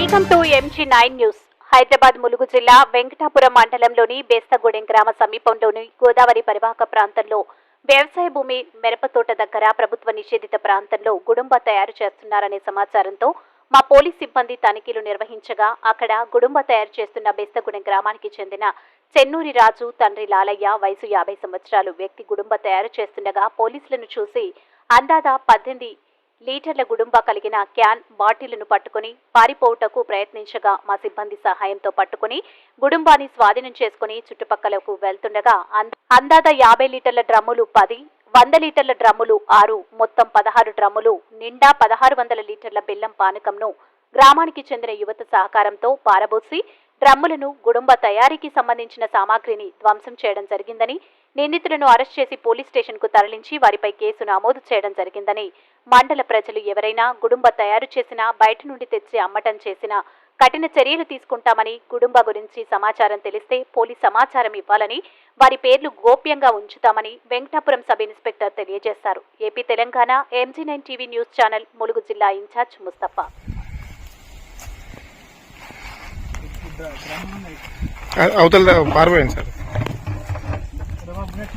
Nine news. Hyderabad Mulugu జిల్లా వెంకటాపురం మండలంలోని బేస్తగూడెం గ్రామ సమీపంలోని గోదావరి పరివాహక ప్రాంతంలో వ్యవసాయ భూమి మిరపతోట దగ్గర ప్రభుత్వ నిషేధిత ప్రాంతంలో గుడుంబ తయారు చేస్తున్నారనే సమాచారంతో మా పోలీస్ సిబ్బంది తనిఖీలు నిర్వహించగా అక్కడ గుడుంబ తయారు చేస్తున్న బేస్తగూడెం గ్రామానికి చెందిన చెన్నూరి రాజు తండ్రి లాలయ్య వయసు యాభై సంవత్సరాలు వ్యక్తి గుడుంబ తయారు చేస్తుండగా పోలీసులను చూసి అందాదా పద్దెనిమిది లీటర్ల గుడుంబ కలిగిన క్యాన్ బాటిళ్ళను పట్టుకుని పారిపోవుటకు ప్రయత్నించగా మా సిబ్బంది సహాయంతో పట్టుకుని గుడుంబాన్ని స్వాధీనం చేసుకుని చుట్టుపక్కలకు వెళ్తుండగా అంద- అందాద యాభై లీటర్ల డ్రమ్ములు పది వంద లీటర్ల డ్రమ్ములు ఆరు మొత్తం పదహారు డ్రమ్ములు నిండా పదహారు వందల లీటర్ల బెల్లం పానకంను గ్రామానికి చెందిన యువత సహకారంతో పారబోసి డ్రమ్ములను గుడుంబ తయారీకి సంబంధించిన సామాగ్రిని ధ్వంసం చేయడం జరిగిందని నిందితులను అరెస్ట్ చేసి పోలీస్ స్టేషన్కు తరలించి వారిపై కేసు నమోదు చేయడం జరిగిందని మండల ప్రజలు ఎవరైనా గుడుంబ తయారు చేసినా బయట నుండి తెచ్చి అమ్మటం చేసినా కఠిన చర్యలు తీసుకుంటామని గుడుంబ గురించి సమాచారం తెలిస్తే పోలీస్ సమాచారం ఇవ్వాలని వారి పేర్లు గోప్యంగా ఉంచుతామని వెంకటాపురం సబ్ ఇన్స్పెక్టర్ తెలియజేశారు. AP Telangana MG nine TV news channel Mulugu జిల్లా ఇన్ఛార్జ్ ముస్తఫా. అవతల పారిపోయింది సార్.